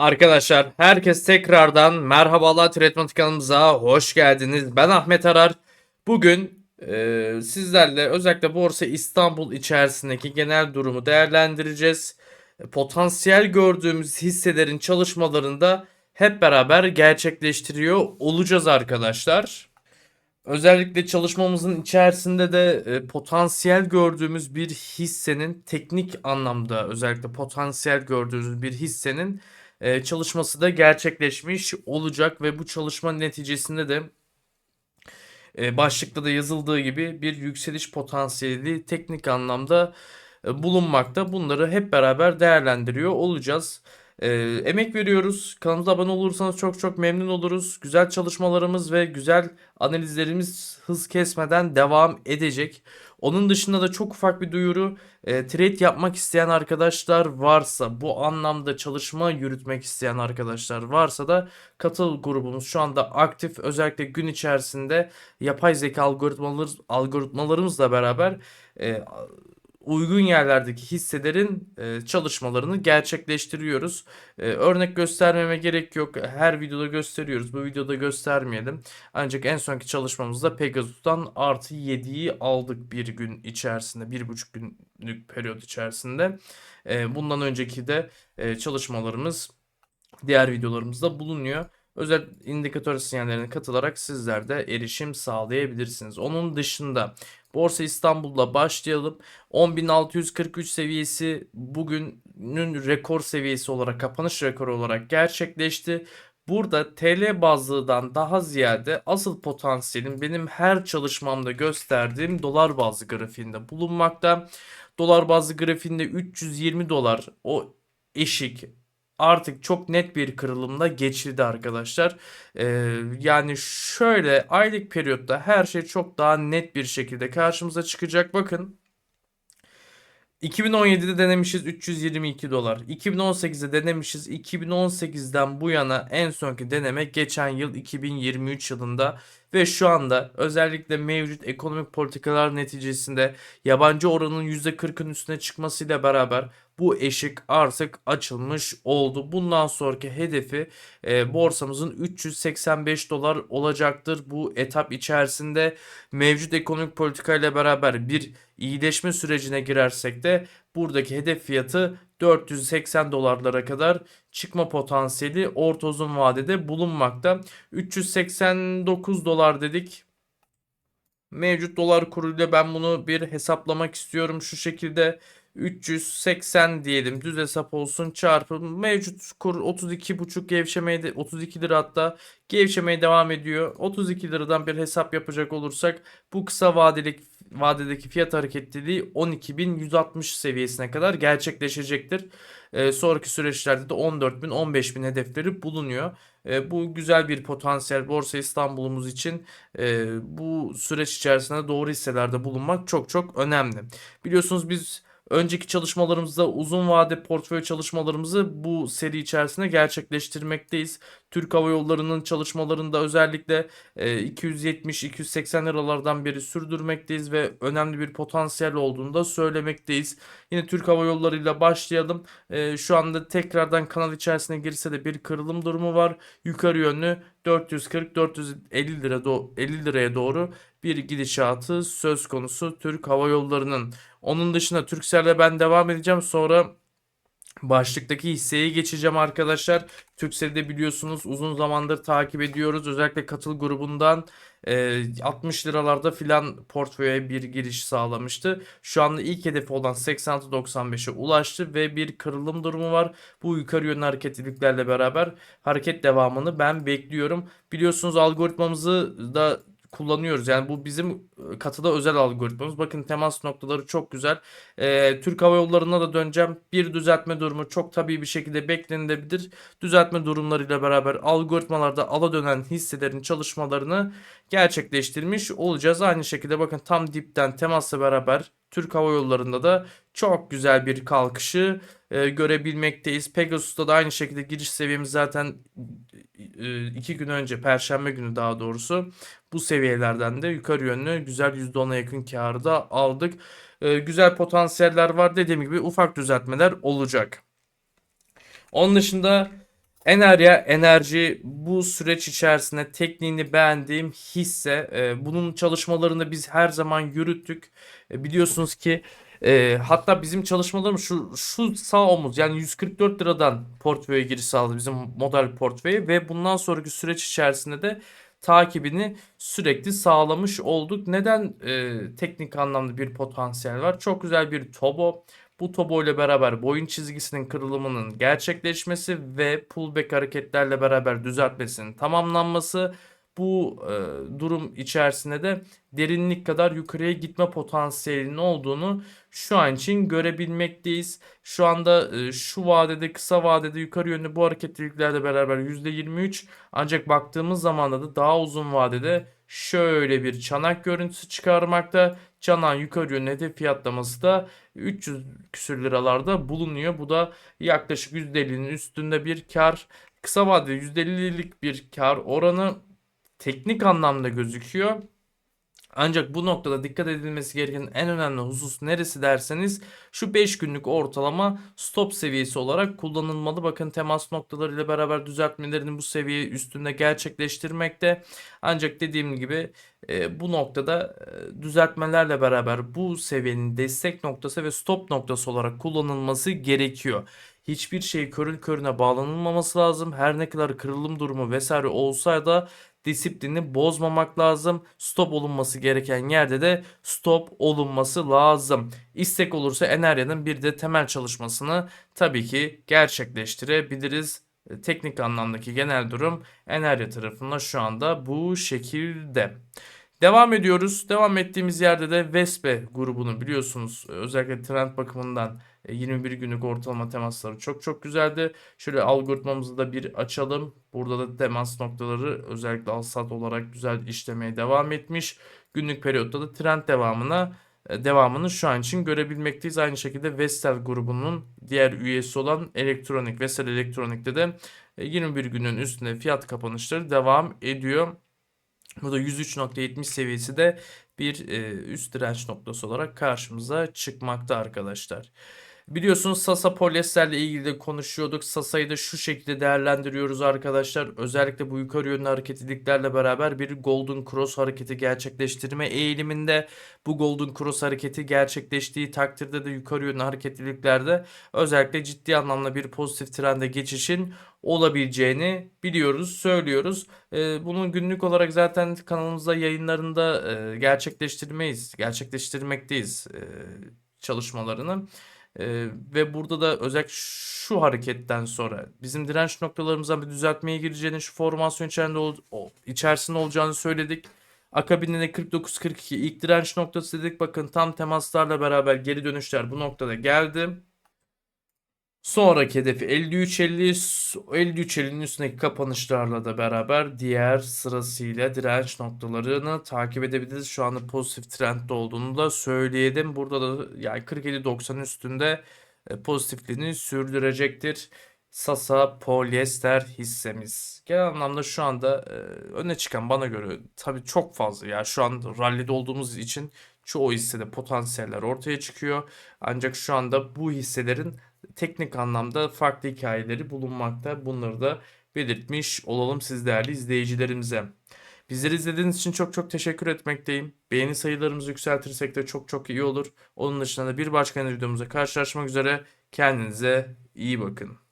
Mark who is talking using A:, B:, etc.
A: Arkadaşlar herkes tekrardan merhabalar Tretmatik kanalımıza hoş geldiniz. Ben Ahmet Arar. Bugün e, sizlerle özellikle Borsa İstanbul içerisindeki genel durumu değerlendireceğiz. E, Potansiyel gördüğümüz hisselerin çalışmalarında hep beraber gerçekleştiriyor olacağız arkadaşlar. Özellikle çalışmamızın içerisinde de e, potansiyel gördüğümüz bir hissenin teknik anlamda özellikle potansiyel gördüğümüz bir hissenin e, çalışması da gerçekleşmiş olacak ve bu çalışma neticesinde de e, başlıkta da yazıldığı gibi bir yükseliş potansiyeli teknik anlamda e, bulunmakta. Bunları hep beraber değerlendiriyor olacağız. E, emek veriyoruz. Kanalımıza abone olursanız çok çok memnun oluruz. Güzel çalışmalarımız ve güzel analizlerimiz hız kesmeden devam edecek. Onun dışında da çok ufak bir duyuru. E, trade yapmak isteyen arkadaşlar varsa, bu anlamda çalışma yürütmek isteyen arkadaşlar varsa da katıl grubumuz şu anda aktif. Özellikle gün içerisinde yapay zeka algoritmaları, algoritmalarımızla beraber e, uygun yerlerdeki hisselerin e, çalışmalarını gerçekleştiriyoruz. E, örnek göstermeme gerek yok. Her videoda gösteriyoruz. Bu videoda göstermeyelim. Ancak en sonki çalışmamızda Pegasus'tan artı 7'yi aldık bir gün içerisinde. Bir buçuk günlük periyot içerisinde. E, bundan önceki de e, çalışmalarımız diğer videolarımızda bulunuyor. Özel indikatör sinyallerine katılarak sizler de erişim sağlayabilirsiniz. Onun dışında Borsa İstanbul'la başlayalım. 10.643 seviyesi bugünün rekor seviyesi olarak kapanış rekoru olarak gerçekleşti. Burada TL bazlıdan daha ziyade asıl potansiyelin benim her çalışmamda gösterdiğim dolar bazlı grafiğinde bulunmakta. Dolar bazlı grafiğinde 320 dolar o eşik artık çok net bir kırılımda geçildi arkadaşlar. Ee, yani şöyle aylık periyotta her şey çok daha net bir şekilde karşımıza çıkacak. Bakın 2017'de denemişiz 322 dolar. 2018'de denemişiz. 2018'den bu yana en sonki deneme geçen yıl 2023 yılında ve şu anda özellikle mevcut ekonomik politikalar neticesinde yabancı oranın %40'ın üstüne çıkmasıyla beraber bu eşik artık açılmış oldu. Bundan sonraki hedefi e, borsamızın 385 dolar olacaktır. Bu etap içerisinde mevcut ekonomik politikayla beraber bir iyileşme sürecine girersek de buradaki hedef fiyatı 480 dolarlara kadar çıkma potansiyeli orta uzun vadede bulunmakta. 389 dolar dedik. Mevcut dolar kuruyla ben bunu bir hesaplamak istiyorum şu şekilde. 380 diyelim düz hesap olsun çarpı mevcut kur 32,5 gevşemeye de 32 lira hatta gevşemeye devam ediyor. 32 liradan bir hesap yapacak olursak bu kısa vadelik vadedeki fiyat hareketliliği 12.160 seviyesine kadar gerçekleşecektir. E, sonraki süreçlerde de 14.000 15.000 hedefleri bulunuyor. E, bu güzel bir potansiyel Borsa İstanbul'umuz için e, bu süreç içerisinde doğru hisselerde bulunmak çok çok önemli. Biliyorsunuz biz Önceki çalışmalarımızda uzun vade portföy çalışmalarımızı bu seri içerisinde gerçekleştirmekteyiz. Türk Hava Yolları'nın çalışmalarında özellikle 270-280 liralardan beri sürdürmekteyiz ve önemli bir potansiyel olduğunu da söylemekteyiz. Yine Türk Hava Yolları ile başlayalım. E, şu anda tekrardan kanal içerisine girse de bir kırılım durumu var. Yukarı yönlü 440-450 lira 50 liraya doğru bir gidişatı söz konusu Türk Hava Yolları'nın. Onun dışında Turkcell'le ben devam edeceğim. Sonra Başlıktaki hisseye geçeceğim arkadaşlar. Turkcell'i biliyorsunuz uzun zamandır takip ediyoruz. Özellikle katıl grubundan e, 60 liralarda filan portföye bir giriş sağlamıştı. Şu anda ilk hedefi olan 86.95'e ulaştı ve bir kırılım durumu var. Bu yukarı yönlü hareketliliklerle beraber hareket devamını ben bekliyorum. Biliyorsunuz algoritmamızı da kullanıyoruz. Yani bu bizim katıda özel algoritmamız. Bakın temas noktaları çok güzel. Ee, Türk Hava Yolları'na da döneceğim. Bir düzeltme durumu çok tabii bir şekilde beklenilebilir. Düzeltme durumlarıyla beraber algoritmalarda ala dönen hisselerin çalışmalarını gerçekleştirmiş olacağız. Aynı şekilde bakın tam dipten temasla beraber Türk Hava Yolları'nda da çok güzel bir kalkışı e, görebilmekteyiz. Pegasus'ta da aynı şekilde giriş seviyemiz zaten e, iki gün önce Perşembe günü daha doğrusu bu seviyelerden de yukarı yönlü güzel %10'a yakın karı da aldık. E, güzel potansiyeller var dediğim gibi ufak düzeltmeler olacak. Onun dışında Enerya Enerji bu süreç içerisinde tekniğini beğendiğim hisse. E, bunun çalışmalarını biz her zaman yürüttük. E, biliyorsunuz ki e, hatta bizim çalışmalarımız şu, şu sağ omuz yani 144 liradan portföye giriş sağladı bizim model portföyü ve bundan sonraki süreç içerisinde de takibini sürekli sağlamış olduk. Neden e, teknik anlamda bir potansiyel var? Çok güzel bir tobo. Bu tobo ile beraber boyun çizgisinin kırılımının gerçekleşmesi ve pullback hareketlerle beraber düzeltmesinin tamamlanması bu e, durum içerisinde de derinlik kadar yukarıya gitme potansiyelinin olduğunu şu an için görebilmekteyiz. Şu anda e, şu vadede kısa vadede yukarı yönlü bu hareketliliklerle beraber %23 ancak baktığımız zaman da daha uzun vadede şöyle bir çanak görüntüsü çıkarmakta. Çanağın yukarı yönlü hedef fiyatlaması da 300 küsür liralarda bulunuyor. Bu da yaklaşık %50'nin üstünde bir kar. Kısa vadede %50'lik bir kar oranı teknik anlamda gözüküyor. Ancak bu noktada dikkat edilmesi gereken en önemli husus neresi derseniz şu 5 günlük ortalama stop seviyesi olarak kullanılmalı. Bakın temas noktaları ile beraber düzeltmelerini bu seviye üstünde gerçekleştirmekte. Ancak dediğim gibi e, bu noktada e, düzeltmelerle beraber bu seviyenin destek noktası ve stop noktası olarak kullanılması gerekiyor. Hiçbir şey körün körüne bağlanılmaması lazım. Her ne kadar kırılım durumu vesaire olsa da disiplini bozmamak lazım. Stop olunması gereken yerde de stop olunması lazım. İstek olursa Enerya'nın bir de temel çalışmasını tabii ki gerçekleştirebiliriz. E, Teknik anlamdaki genel durum Enerya tarafında şu anda bu şekilde. Devam ediyoruz. Devam ettiğimiz yerde de Vespe grubunu biliyorsunuz. e, Özellikle trend bakımından e, 21 günlük ortalama temasları çok çok güzeldi. Şöyle algoritmamızı da bir açalım. Burada da temas noktaları özellikle al sat olarak güzel işlemeye devam etmiş. Günlük periyotta da trend devamına e, devamını şu an için görebilmekteyiz. Aynı şekilde Vestel grubunun diğer üyesi olan Elektronik, Vestel Elektronik'te de e, 21 günün üstünde fiyat kapanışları devam ediyor. Bu da 103.70 seviyesi de bir e, üst direnç noktası olarak karşımıza çıkmakta arkadaşlar. Biliyorsunuz Sasa polyesterle ilgili de konuşuyorduk. Sasa'yı da şu şekilde değerlendiriyoruz arkadaşlar. Özellikle bu yukarı yönlü hareketliliklerle beraber bir Golden Cross hareketi gerçekleştirme eğiliminde. Bu Golden Cross hareketi gerçekleştiği takdirde de yukarı yönlü hareketliliklerde özellikle ciddi anlamda bir pozitif trende geçişin olabileceğini biliyoruz, söylüyoruz. Ee, bunu günlük olarak zaten kanalımızda yayınlarında e, gerçekleştirmeyiz, gerçekleştirmekteyiz e, çalışmalarını. Ee, ve burada da özellikle şu hareketten sonra bizim direnç noktalarımızdan bir düzeltmeye gireceğini, şu formasyon içerisinde, ol, içerisinde olacağını söyledik. Akabinde de 49-42 ilk direnç noktası dedik. Bakın tam temaslarla beraber geri dönüşler bu noktada geldi. Sonraki hedefi 53.50 53.50'nin üstündeki kapanışlarla da beraber diğer sırasıyla direnç noktalarını takip edebiliriz. Şu anda pozitif trendde olduğunu da söyleyelim. Burada da yani 47.90 üstünde e, pozitifliğini sürdürecektir. Sasa polyester hissemiz. Genel anlamda şu anda e, öne çıkan bana göre tabii çok fazla ya şu an rallide olduğumuz için çoğu hissede potansiyeller ortaya çıkıyor. Ancak şu anda bu hisselerin teknik anlamda farklı hikayeleri bulunmakta. Bunları da belirtmiş olalım siz değerli izleyicilerimize. Bizleri izlediğiniz için çok çok teşekkür etmekteyim. Beğeni sayılarımızı yükseltirsek de çok çok iyi olur. Onun dışında da bir başka videomuzda karşılaşmak üzere. Kendinize iyi bakın.